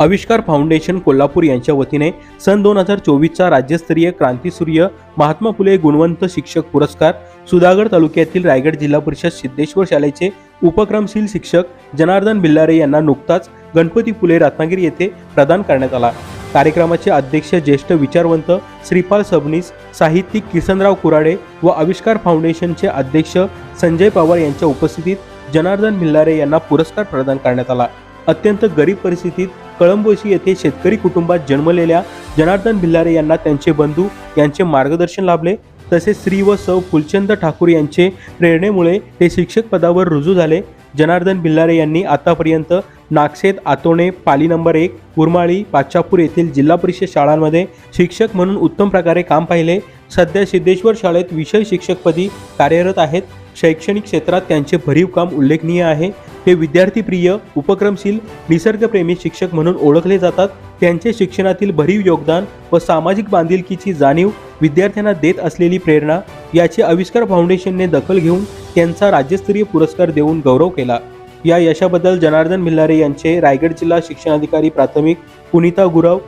आविष्कार फाउंडेशन कोल्हापूर यांच्या वतीने सन दोन हजार चोवीसचा राज्यस्तरीय क्रांतीसूर्य महात्मा फुले गुणवंत शिक्षक पुरस्कार सुधागड तालुक्यातील रायगड जिल्हा परिषद सिद्धेश्वर शाळेचे उपक्रमशील शिक्षक जनार्दन भिल्लारे यांना नुकताच गणपती फुले रत्नागिरी येथे प्रदान करण्यात आला. कार्यक्रमाचे अध्यक्ष ज्येष्ठ विचारवंत श्रीपाल सबनीस साहित्यिक किसनराव कुराडे व आविष्कार फाउंडेशनचे अध्यक्ष संजय पवार यांच्या उपस्थितीत जनार्दन भिल्लारे यांना पुरस्कार प्रदान करण्यात आला. अत्यंत गरीब परिस्थितीत कळंबोशी येथे शेतकरी कुटुंबात जन्मलेल्या जनार्दन भिल्लारे यांना त्यांचे बंधू यांचे मार्गदर्शन लाभले. तसेच श्री व सौ फुलचंद ठाकूर यांचे प्रेरणेमुळे ते शिक्षक पदावर रुजू झाले. जनार्दन भिल्लारे यांनी आतापर्यंत नागसेत आतोणे पाली नंबर एक उरमाळी पाचापूर येथील जिल्हा परिषद शाळांमध्ये शिक्षक म्हणून उत्तम प्रकारे काम पाहिले. सध्या सिद्धेश्वर शाळेत विषय शिक्षकपदी कार्यरत आहेत. शैक्षणिक क्षेत्रात त्यांचे भरीव काम उल्लेखनीय आहे. हे विद्यार्थीप्रिय उपक्रमशील निसर्गप्रेमी शिक्षक म्हणून ओळखले जातात. त्यांचे शिक्षणातील भरीव योगदान व सामाजिक बांधिलकीची जाणीव विद्यार्थ्यांना देत असलेली प्रेरणा याची आविष्कार फाउंडेशनने दखल घेऊन त्यांचा राज्यस्तरीय पुरस्कार देऊन गौरव केला. या यशाबद्दल जनार्दन भिल्लारे यांचे रायगड जिल्हा शिक्षणाधिकारी प्राथमिक पुनिता गुरव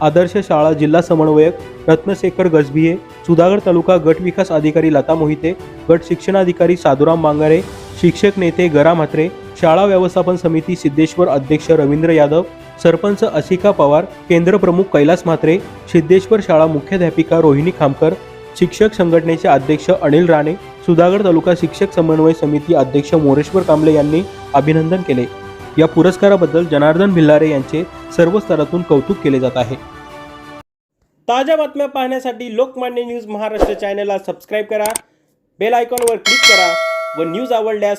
आदर्श शाळा जिल्हा समन्वयक रत्नशेखर गजभिये सुधागड तालुका गट विकास अधिकारी लता मोहिते गट शिक्षणाधिकारी साधुराम बांगारे शिक्षक नेते गरा म्हात्रे शाळा व्यवस्थापन समिती सिद्धेश्वर अध्यक्ष रवींद्र यादव सरपंच असिका पवार केंद्रप्रमुख कैलास म्हात्रे सिद्धेश्वर शाळा मुख्याध्यापिका रोहिणी खामकर शिक्षक संघटनेचे अध्यक्ष अनिल राणे सुधागड तालुका शिक्षक समन्वय समिती अध्यक्ष मोरेश्वर कांबळे यांनी अभिनंदन केले. या पुरस्काराबद्दल जनार्दन भिल्लारे यांचे सर्व स्तरातून कौतुक केले जात आहे. ताज्या बातम्या पाहण्यासाठी लोकमान्य न्यूज महाराष्ट्र चॅनलला सबस्क्राईब करा बेल आयकॉनवर क्लिक करा व न्यूज आवडल्यास